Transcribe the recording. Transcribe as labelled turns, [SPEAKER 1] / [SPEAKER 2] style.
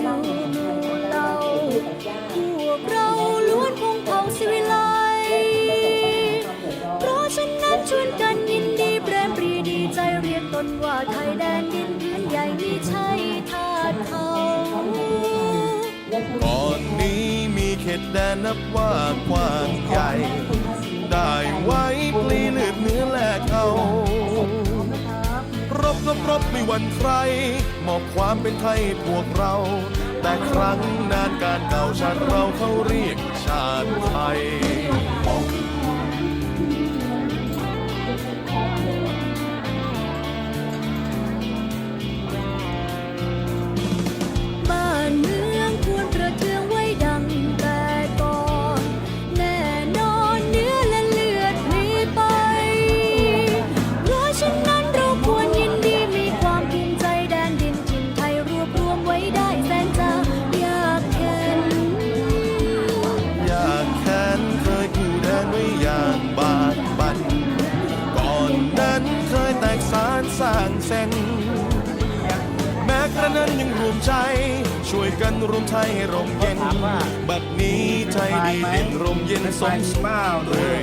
[SPEAKER 1] อยู่หมู่เหล่าพวกเราล้วนคงเผ่าสิวิไลเพราะฉะนั้นชวนกันยินดีเปรมปรีดีใจเรียกตนว่าไทยแดนดินพื้นใหญ่มีใช่ทาสเขา
[SPEAKER 2] ก่อนนี้มีเขตแดนนับว่ากว้างใหญ่ ได้ไว้ รบรบรบไม่หวั่นใคร มอบความเป็นไทยพวกเรา แต่ครั้งนานการเก่าชาติเราเขาเรียกชาติไทย
[SPEAKER 1] สา
[SPEAKER 2] รสร้างเส้น แม้กระนั้นยังรวมใจ ช่วยกันรวมไทยให้ร่มเย็น บัดนี้ไทยดีเด่นร่มเย็นสมสุขเลย